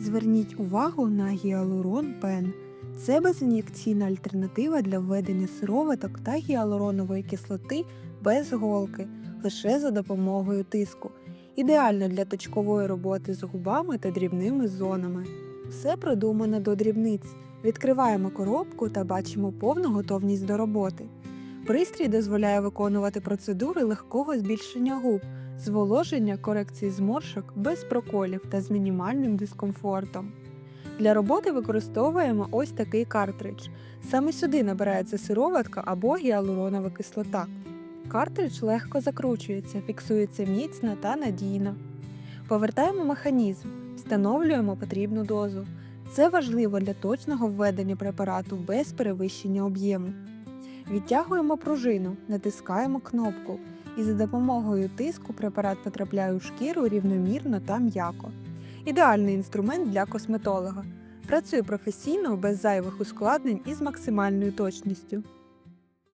Зверніть увагу на гіалурон пен. Це безін'єкційна альтернатива для введення сироваток та гіалуронової кислоти без голки, лише за допомогою тиску. Ідеально для точкової роботи з губами та дрібними зонами. Все продумано до дрібниць. Відкриваємо коробку та бачимо повну готовність до роботи. Пристрій дозволяє виконувати процедури легкого збільшення губ, зволоження корекції зморшок без проколів та з мінімальним дискомфортом. Для роботи використовуємо ось такий картридж. Саме сюди набирається сироватка або гіалуронова кислота. Картридж легко закручується, фіксується міцно та надійно. Повертаємо механізм, встановлюємо потрібну дозу. Це важливо для точного введення препарату без перевищення об'єму. Відтягуємо пружину, натискаємо кнопку, і за допомогою тиску препарат потрапляє у шкіру рівномірно та м'яко. Ідеальний інструмент для косметолога. Працює професійно без зайвих ускладнень і з максимальною точністю.